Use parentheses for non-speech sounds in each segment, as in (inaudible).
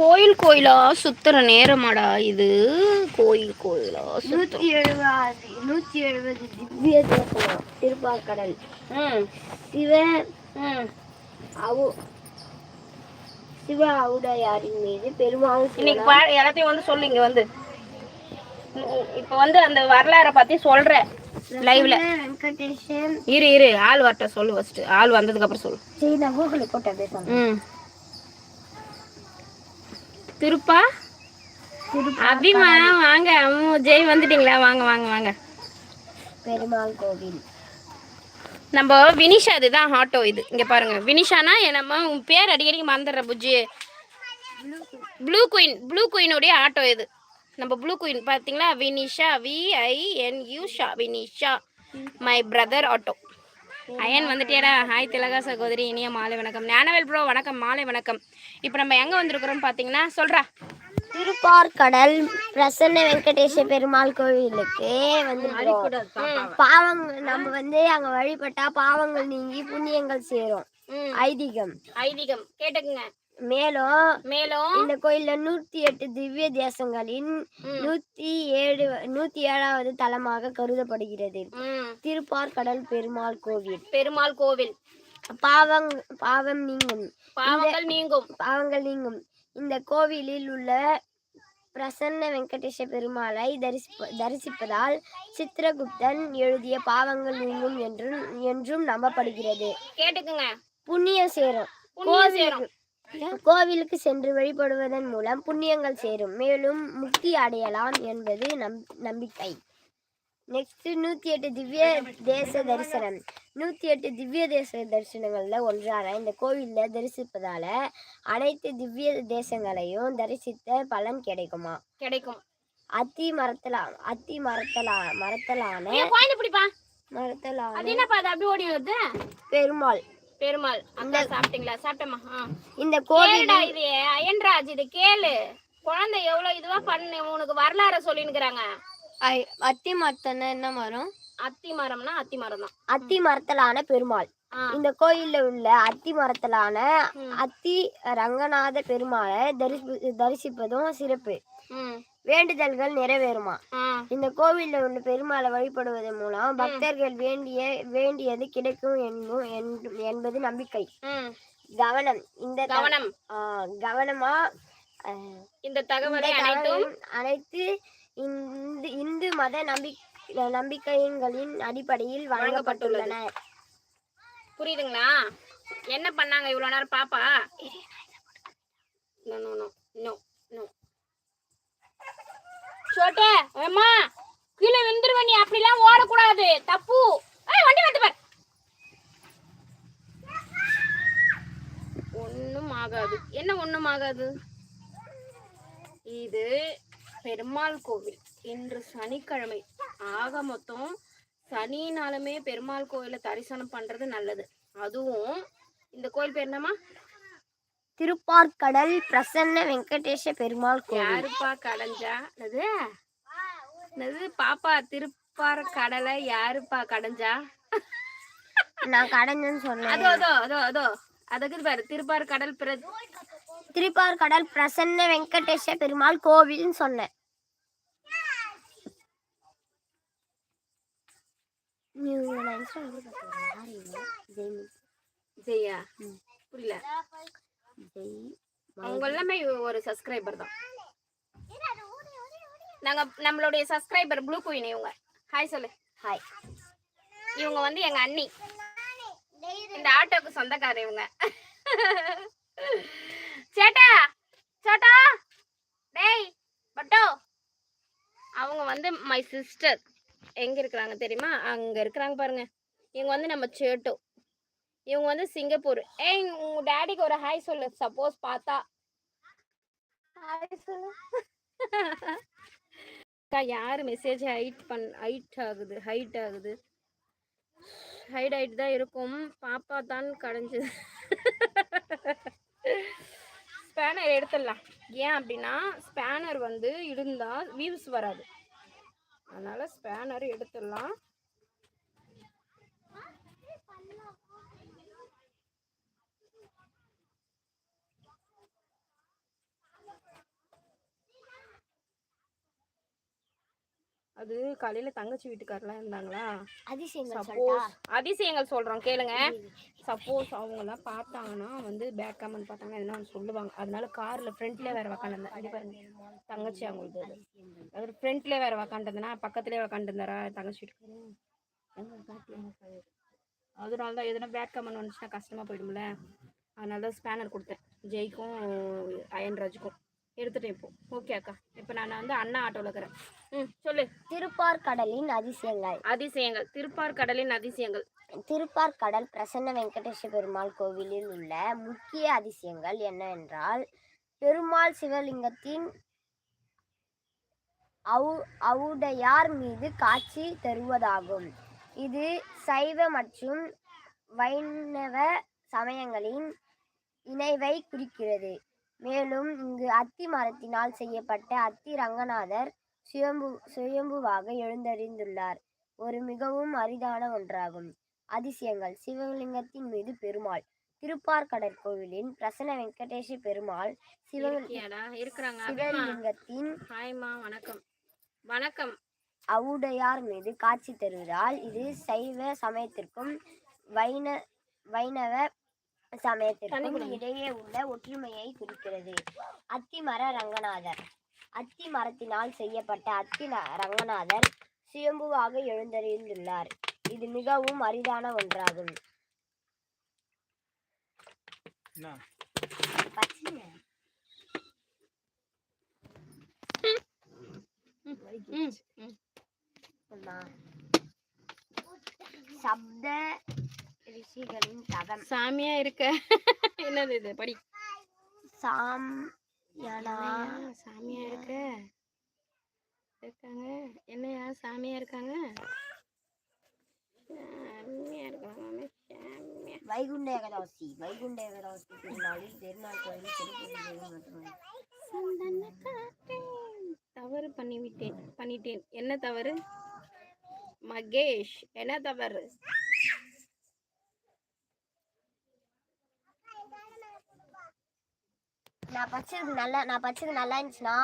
கோயில் கோயிலா சுத்துற நேரமாடா இது? கோயில் கோயிலா நூத்தி எழுபது நூத்தி எழுபது திவ்ய தேசம் திருப்பார்கடல் ம். சிவ அவு சிவ அவுடையாரின் மீது பெருமாள் இன்னைக்கு எல்லாத்தையும் வந்து சொல்லு இங்க வந்து. இப்போ வந்து அந்த வரலாறை பத்தி சொல்றேன் லைவ்ல. இரு இரு ஆள் வரட்ட சொல்லு ஃபர்ஸ்ட் ஆள் வந்ததுக்கு அப்புறம் சொல்லு. சரி நான் கூகுள் போட்ட பேசுறேன் ம். திருப்பா? அபிமா வாங்க. அம்மு ஜெய் வந்துட்டீங்களா? வாங்க வாங்க வாங்க. பெருமாள் கோவில். நம்ம வினிஷா இதுதான் ஆட்டோ இது. இங்க பாருங்க. வினிஷானா நம்ம உன் பேர் அடிக்கடி மறந்துடுற புஜ்ஜி. ப்ளூ குயின் ப்ளூ குயினுடைய ஆட்டோ இது. நம்ம ப்ளூ குயின் பார்த்தீங்களா Vinisha VINU Shah Vinisha. My brother auto Ayan வந்துட்டியாடா hi Thilaga சகோதரி இனிய மாலை வணக்கம். ஞானவேல் ப்ரோ வணக்கம். மாலை வணக்கம். இப்போ நம்ம எங்கே வந்திருக்கிறோம் பார்த்தீங்கன்னா சொல்கிறா திருப்பார்கடல் பிரசன்ன வெங்கடேஷ பெருமாள் கோவிலுக்கு வந்து பாவங்கள் நம்ம வந்து அங்க வழிபட்டா பாவங்கள் நீங்கி புண்ணியங்கள் சேரும். ஐதீகம். ஐதீகம். கேட்டுக்குங்க. மேலும் மேலும் இந்த கோயில்ல நூத்தி எட்டு திவ்ய தேசங்களின் நூத்தி ஏழு நூத்தி ஏழாவது தலமாக கருதப்படுகிறது. ம். திருப்பார்கடல் பெருமாள் கோவில். பெருமாள் கோவில். பாவங் பாவம் நீங்கும். பாவங்கள் நீங்கும். பாவங்கள் நீங்கும். இந்த கோவிலில் உள்ள பிரசன்ன வெங்கடேஷ பெருமாளை தரிசிப்ப தரிசிப்பதால் சித்திரகுப்தன் எழுதிய பாவங்கள் நீங்கும் என்றும் என்றும் நம்பப்படுகிறது. கேட்டுக்குங்க. புண்ணியம் சேரும். புண்ணியம் சேரும். (laughs) கோவிலுக்கு சென்று வழிபடுவதன் மூலம் புண்ணியங்கள் சேரும். மேலும் முக்தி அடையலாம் என்பது நம் நம்பிக்கை. நெக்ஸ்ட் நூத்தி எட்டு திவ்ய தேச தரிசனம். நூத்தி எட்டு திவ்ய தேச தரிசனங்கள்ல ஒன்றான இந்த கோவில்ல தரிசிப்பதால அனைத்து திவ்ய தேசங்களையும் தரிசித்த பலன் கிடைக்குமா? கிடைக்கும். அத்தி மரத்தலா அத்தி மரத்தலா மரத்தலான மரத்தலான பெருமாள். பெருமாள் அக்கா சாப்பிட்டீங்களா? சாப்பிட்டேம்மா. ஆ. இந்த கோவில் கேளுடா இது அயன்ராஜ் இது கேளு. குழந்தை எவ்வளவு இதுவா பண்ணு உனக்கு வரலாற சொல்லினுக்குறாங்க அத்தி மரத்தன என்ன மரம்? அத்தி மரம்னா அத்தி மரம் தான் அத்தி மரத்தலான பெருமாள். இந்த கோயில்ல உள்ள அத்தி மரத்தலான அத்தி ரங்கநாத பெருமாளை தரிசி தரிசிப்பதும் சிறப்பு. வேண்டுதல்கள் நிறைவேறுமா? இந்த கோவில்ல உள்ள பெருமாளை வழிபடுவதன் மூலம் பக்தர்கள் வேண்டிய வேண்டியது கிடைக்கும் என்ப- என்பது நம்பிக்கை. கவனம். இந்த கவனம். கவனமா இந்த தகவலை அனைத்தும் அனைத்து இந்து இந்து மத நம்பி நம்பிக்கைகளின் அடிப்படையில் வழங்கப்பட்டுள்ளன. புரியுதுங்களா? என்ன பண்ணாங்க இவ்வளவு நேரம் பாப்பா? நோ நோ நோ நோ சோட்டே ஏமா கீழே விழுந்துருவ நீ அப்படிலாம் ஓடக்கூடாது. தப்பு. ஏய் வண்டி வந்து பார். ஒன்றும் ஆகாது. என்ன ஒன்றும் ஆகாது? இது பெருமாள் கோவில். இன்று சனிக்கிழமை. ஆக மொத்தம் சனினாலுமே பெருமாள் கோயிலை தரிசனம் பண்றது நல்லது. அதுவும் இந்த கோயில் பேர் என்னம்மா? திருப்பார்கடல் பிரசன்ன வெங்கடேஷ பெருமாள் யாருப்பா கடைஞ்சா என்னது? என்னது? பாப்பா திருப்பார கடலை யாருப்பா கடைஞ்சா நான் கடைஞ்சேன்னு சொன்னேன். அதோ அதோ அதோ அதோ. அதுக்கு பாரு திருப்பார் கடல் பிர திருப்பார்கடல் பிரசன்ன வெங்கடேஷ பெருமாள் கோவில்னு சொன்னேன். ஜெயா. புரியல. அவங்க எல்லாமே ஒரு சப்ஸ்கிரைபர் தான். நாங்க நம்மளுடைய சப்ஸ்கிரைபர் ப்ளூ குயின் இவங்க. ஹாய் சொல்லு. ஹாய் இவங்க வந்து எங்க அண்ணி. இந்த ஆட்டோக்கு சொந்தக்காரர் இவங்க. சேட்டா சோட்டா. டேய் பட்டோ. அவங்க வந்து மை சிஸ்டர் எங்க இருக்கிறாங்க தெரியுமா? அங்க இருக்கிறாங்க பாருங்க. இவங்க வந்து நம்ம சேட்டோ. இவங்க வந்து சிங்கப்பூர். ஏய் உங்க டாடிக்கு ஒரு ஹாய் சொல்லு. சப்போஸ் பார்த்தா. ஹாய் சொல்லு. அக்கா யார் மெசேஜ் ஹைட் பண் ஹைட் ஆகுது ஹைட் ஆகுது. ஹைட் ஆகிட்டு தான் இருக்கும். பாப்பா தான் கடைஞ்சது. ஸ்பேனர் எடுத்துடலாம். ஏன் அப்படின்னா ஸ்பேனர் வந்து இருந்தால் வியூஸ் வராது. அதனால ஸ்பேனர் எடுத்துடலாம். அது காலையில தங்கச்சி வீட்டுக்காரெல்லாம் இருந்தாங்களா? சப்போஸ் அதிசயங்கள் சொல்றோம் கேளுங்க. சப்போஸ் அவங்கலாம் பார்த்தாங்கன்னா வந்து பேக் கமெண்ட் பார்த்தாங்கன்னா எதனா சொல்லுவாங்க? அதனால கார்ல ஃப்ரண்ட்ல வேற உக்காந்துருந்தேன் அடி பாருங்க. தங்கச்சி அவங்களுக்கு அது. அவர் ஃப்ரண்ட்ல வேற உக்காந்துருந்தேன்னா பக்கத்துலேயே உக்காந்துருந்தாரா தங்கச்சி காட்டுல அதனால தான் எதுனா பேக் கமெண்ட் வந்துச்சுன்னா கஷ்டமா போயிடும்ல. அதனால தான் ஸ்பேனர் கொடுத்தேன். ஜெய்க்கும் அயன்ராஜுக்கும் எடுத்துட்டேன் இப்போ. ஓகே அக்கா. இப்போ நான் வந்து அண்ணா ஆட்டோவில் இருக்கிறேன். ம் சொல்லு. திருப்பார்கடலின் அதிசயங்கள். அதிசயங்கள். திருப்பார் கடலின் அதிசயங்கள். திருப்பார்கடல் பிரசன்ன வெங்கடேஷ பெருமாள் கோவிலில் உள்ள முக்கிய அதிசயங்கள் என்னவென்றால் பெருமாள் சிவலிங்கத்தின் அவு அவுடையார் மீது காட்சி தருவதாகும். இது சைவ மற்றும் வைணவ சமயங்களின் இணைவை குறிக்கிறது. மேலும் இங்கு அத்தி மரத்தினால் செய்யப்பட்ட அத்தி ரங்கநாதர் சுயம்பு சுயம்புவாக எழுந்தறிந்துள்ளார். ஒரு மிகவும் அரிதான ஒன்றாகும். அதிசயங்கள். சிவலிங்கத்தின் மீது பெருமாள். திருப்பார்கடற் கோவிலின் பிரசன்ன வெங்கடேஷ பெருமாள் சிவ சிவலிங்கத்தின் வணக்கம். வணக்கம். அவுடையார் மீது காட்சி தருவதால் இது சைவ சமயத்திற்கும் வைண வைணவ சமயத்திற்கும் இடையே உள்ள ஒற்றுமையை குறிக்கிறது. அத்திமர ரங்கநாதர். அத்தி மரத்தினால் செய்யப்பட்ட அத்தி ரங்கநாதர் சுயம்புவாக எழுந்தறிந்துள்ளார். இது மிகவும் அரிதான ஒன்றாகும். சப்த ரிஷிகளின் தவம் சாமியா இருக்க. என்னது இது? படி. சாம் சாமியா இருக்க? இருக்காங்க. என்னையா சாமியா இருக்காங்க? சாமியா இருக்காங்க சாமியா. வைகுண்ட ஏகாதசி வைகுண்ட ஏகாதசி திருநாளில் திருநாள் கோயில் திருப்பதி. தவறு பண்ணிவிட்டேன் பண்ணிட்டேன். என்ன தவறு? மகேஷ். என்ன தவறு? நான் பச்சது நல்லா நான் பச்சது நல்லா இருந்துச்சுன்னா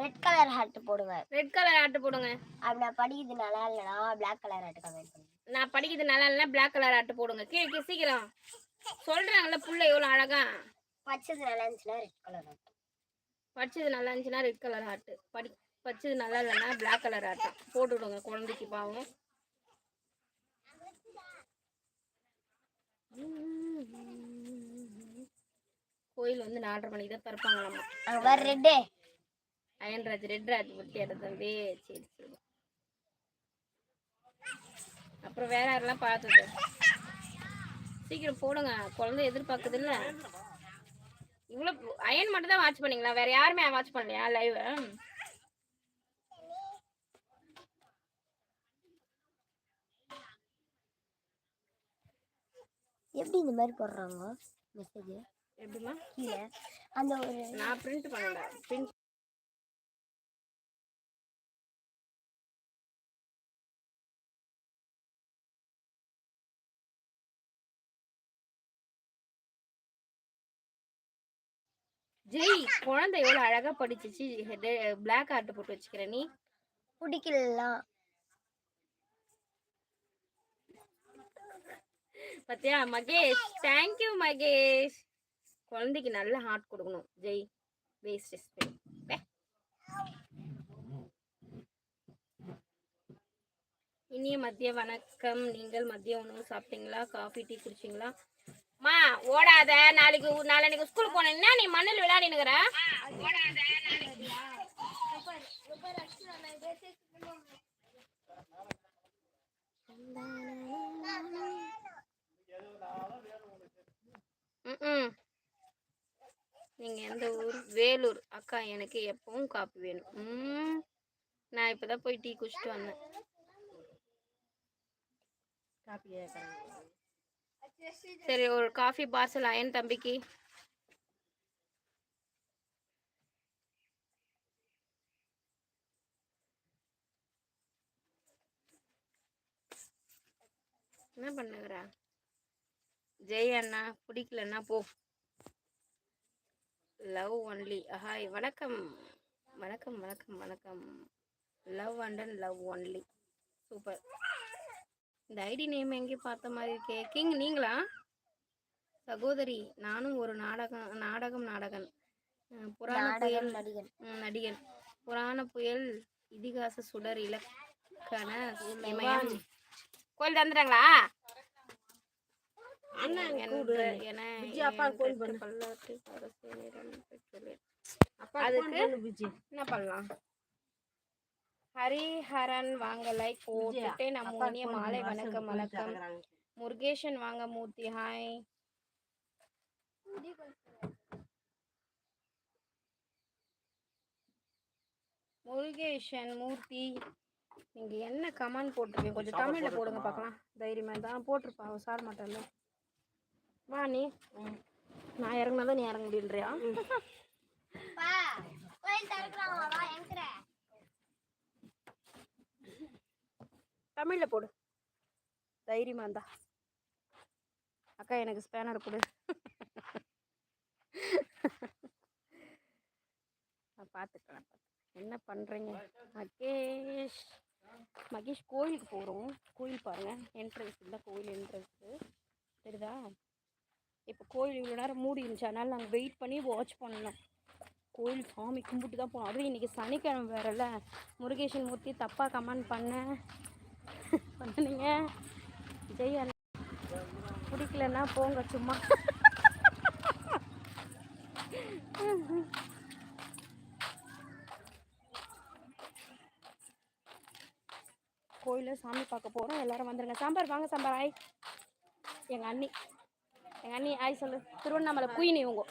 ரெட் கலர் ஹார்ட் போடுங்க ரெட் கலர் ஆட்டு போடுங்க. அப்படி நான் படிக்கிறது நல்லா இல்லைனா பிளாக் கலர் ஹார்ட் கமெண்ட் பண்ணுங்க நான் படிக்கிறது நல்லா இல்லைன்னா பிளாக் கலர் ஆட்டு போடுங்க. கீழே சீக்கிரம். சொல்றாங்கல்ல புள்ள எவ்வளோ அழகா? பச்சது நல்லா இருந்துச்சுன்னா ரெட் கலர் ஹார்ட் படிச்சது நல்லா இருந்துச்சுன்னா ரெட் கலர் ஆட்டு படி படிச்சது நல்லா இல்லைன்னா பிளாக் கலர் ஆட்டம் போட்டு விடுங்க குழந்தைக்கு பாவம். கோயில் வந்து நாலரை மணிக்கு தான் திறப்பாங்களாமா? ரெட்டே அயன்ராஜ் ரெட் ராஜ் பட்டியாட தம்பி சரி சரி. அப்புறம் வேற யாரெல்லாம் பார்த்தது? சீக்கிரம் போடுங்க. குழந்தை எதிர்பார்க்குது இல்ல இவ்வளோ அயன் மட்டும் தான் வாட்ச் பண்ணீங்களா? வேற யாருமே வாட்ச் பண்ணலையா லைவ் எப்படி இந்த மாதிரி போடுறாங்க? மெசேஜ் எப்படிமா கீழே அந்த ஒரு நான் பிரிண்ட் பண்ணல. பிரிண்ட் ஜெய் குழந்தை எவ்வளோ அழகா படிச்சிச்சு. பிளாக் ஆர்ட் போட்டு வச்சுக்கிற நீ. பிடிக்கலாம் பத்தியா மகேஷ்? தேங்க்யூ மகேஷ். குழந்தைக்கு நல்ல ஹார்ட் கொடுக்கணும். ஜெய். வேஸ்ட் இனிய மதிய வணக்கம். நீங்கள் மதிய உணவு சாப்பிட்டீங்களா? காஃபி டீ குடிச்சிங்களா? மா ஓடாத. நாளைக்கு நாளைக்கு ஸ்கூல் போனீங்கன்னா நீ மண்ணில் விளையாடினுக்கிற ம்ம். நீங்க எந்த ஊர் வேலூர். அக்கா எனக்கு எப்பவும் காப்பி வேணும். ம் நான் இப்பதான் போய் டீ குடிச்சிட்டு வந்தேன். சரி ஒரு காஃபி பார்சல் அயன் தம்பிக்கு. என்ன பண்ணுகிறா ஜெய் அண்ணா பிடிக்கலன்னா போ. லவ் ஒன்லி ஹாய் வணக்கம். வணக்கம் வணக்கம் வணக்கம். Love and and love only super இந்த ஐடி நேம் எங்கேயும் பார்த்த மாதிரி இருக்கே? கிங் நீங்களா? சகோதரி நானும் ஒரு நாடகம் நாடகம் நாடகன். புராண புயல் நடிகன். நடிகன். புராண புயல் இதிகாச சுடர் இலக்கண கோயில் தந்துட்டாங்களா பெற்றுள்ளேன். அதுக்கு என்ன பண்ணலாம்? ஹரிஹரன் வாங்கலை போட்டுட்டு நம்ம இனிய மாலை வணக்கம் வணக்கம். முருகேஷன் வாங்க மூர்த்தி ஹாய் முருகேஷன் மூர்த்தி நீங்க என்ன கமெண்ட் போட்டிருக்கீங்க? கொஞ்சம் தமிழ்ல போடுங்க பார்க்கலாம். தைரியமா தான் போட்டிருப்பா சார் மாட்டேன்ல வா நீ. நான் இறங்குனாதான் நீ இறங்க முடியலையா தமிழ்ல போடு. தைரியமா இருந்தா. அக்கா எனக்கு ஸ்பேனர் கொடு நான் பார்த்துக்கலாம் என்ன பண்ணுறீங்க மகேஷ். மகேஷ் கோயிலுக்கு போகிறோம் கோயில் பாருங்க. என்ட்ரன்ஸ் இல்லை கோயில் என்ட்ரன்ஸு தெரியுதா? இப்போ கோயில் இவ்வளோ நேரம் மூடி இருந்துச்சு. அதனால் நாங்கள் வெயிட் பண்ணி வாட்ச் பண்ணோம். கோயில் சாமி கும்பிட்டு தான் போனோம். அதுவும் இன்றைக்கி சனிக்கிழமை வேறல்ல. முருகேஷன் மூர்த்தி தப்பாக கமெண்ட் பண்ண. பண்ணுனீங்க. ஜெய் அண்ணா பிடிக்கலன்னா போங்க சும்மா. கோயிலில் சாமி பார்க்க போகிறோம் எல்லாரும் வந்துடுங்க சாம்பார் வாங்க சாம்பார் ஆய். எங்கள் அண்ணி. எங்கள் அண்ணி ஆய் சொல்லு. திருவண்ணாமலை குயின் இவங்க.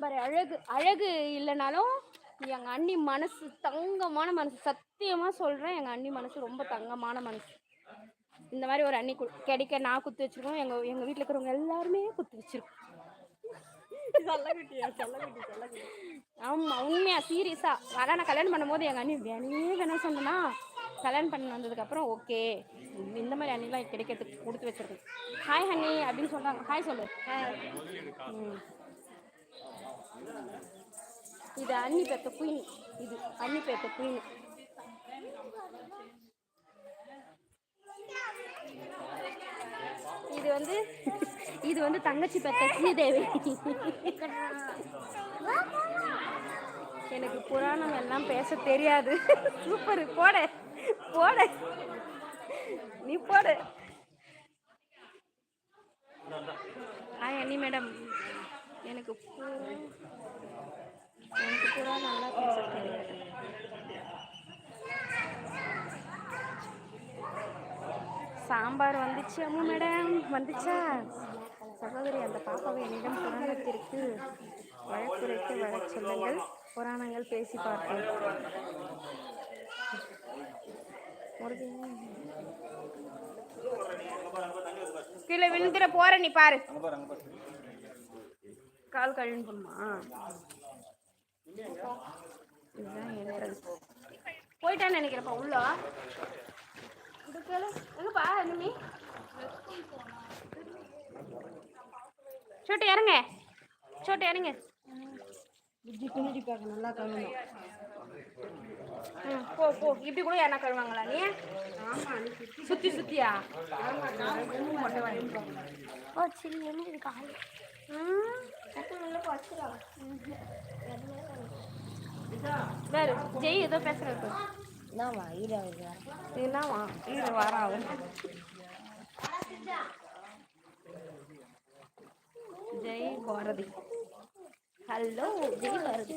பாரு அழகு அழகு இல்லைனாலும் எங்கள் அண்ணி மனசு தங்கமான மனசு. சத்தியமாக சொல்கிறேன் எங்கள் அண்ணி மனசு ரொம்ப தங்கமான மனசு. இந்த மாதிரி ஒரு அண்ணி கு- கிடைக்க நான் குத்து வச்சிருக்கோம். எங்கள் எங்கள் வீட்டில் இருக்கிறவங்க எல்லாருமே குத்து வச்சிருக்கோம். ஆமாம் உண்மையா சீரியஸா அதான் நான் கல்யாணம் பண்ணும்போது எங்கள் அண்ணி வேணே வேணாம் சொன்னேன்னா கல்யாணம் பண்ணி வந்ததுக்கப்புறம் ஓகே. இந்த மாதிரி அண்ணிலாம் கிடைக்கிறதுக்கு கொடுத்து வச்சிருக்கு ஹாய் ஹன்னி அப்படின்னு சொல்கிறாங்க ஹாய் சொல்லு. ம். இது அண்ணி பெத்த குயின் இது அண்ணி பேத்த குயின் இது வந்து இது வந்து தங்கச்சி பெத்த ஸ்ரீதேவி. எனக்கு புராணம் எல்லாம் பேச தெரியாது. (laughs) சூப்பர் போட. போடு. நீ போடு. ஆ அண்ணி மேடம் எனக்கு புரா- எனக்கு பூரா நல்லா பேச தெரியாது சாம்பார் வந்துச்சு அம்மா மேடம் வந்துச்சா? சகோதரி அந்த பாப்பாவை என்னிடம் புராணத்திற்கு வழக்குரைத்து வரச் சொல்லுங்கள். புராணங்கள் பேசி பார்ப்போம். கீழே விழுந்துட போற நீ பாரு. கால் இதுதான் entrance. போயிட்டான்னு நினைக்கிறப்பா உள்ள. எங்கப்பா நிம்மி சோட்டு இறங்க. சோட்டு இறங்க. ம் போ போ. இப்படி கூட யாரா கழுவாங்களா நீ? சுத்தி சுத்தியா? ஓ சரி என்ன வேறு ஜெய் ஏதோ பேசுறது என்னவா ஈராவது என்னவா வாரம் அவன் ஜெய் பாரதி ஹலோ ஜெய் பாரதி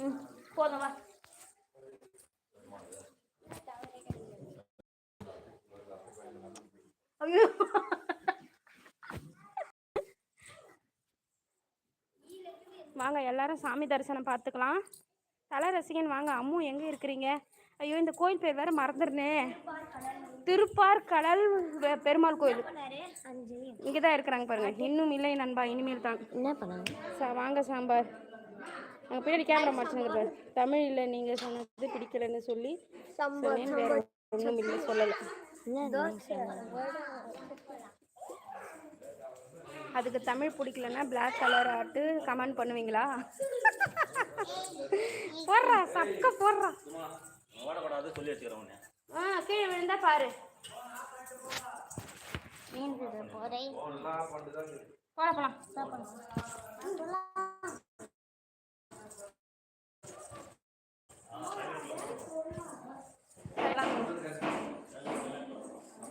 ம் போதும் வா ஐயோ வாங்க எல்லாரும் சாமி தரிசனம் பார்த்துக்கலாம். தலை ரசிகன் வாங்க. அம்மு எங்கே இருக்கிறீங்க? ஐயோ இந்த கோயில் பேர் வேற மறந்துடுனே திருப்பார் கடல் பெருமாள் கோயில். இங்கே தான் இருக்கிறாங்க பாருங்க. இன்னும் இல்லை நண்பா இனிமேல் தான். என்ன பண்ணாங்க சா வாங்க சாம்பார். அங்கே பின்னாடி கேமரா மாட்டுங்க தமிழில் நீங்கள் சொன்னது பிடிக்கலன்னு சொல்லி வேற ஒன்றும் இல்லை சொல்லலை. அதுக்கு தமிழ் பிடிக்கலன்னா பிளாக் கலர் ஆட்டு கமெண்ட் பண்ணுவீங்களா? போடுறா சக்க போடுறா. ஆ கீழே விழுந்தா பாரு. போட போலாம்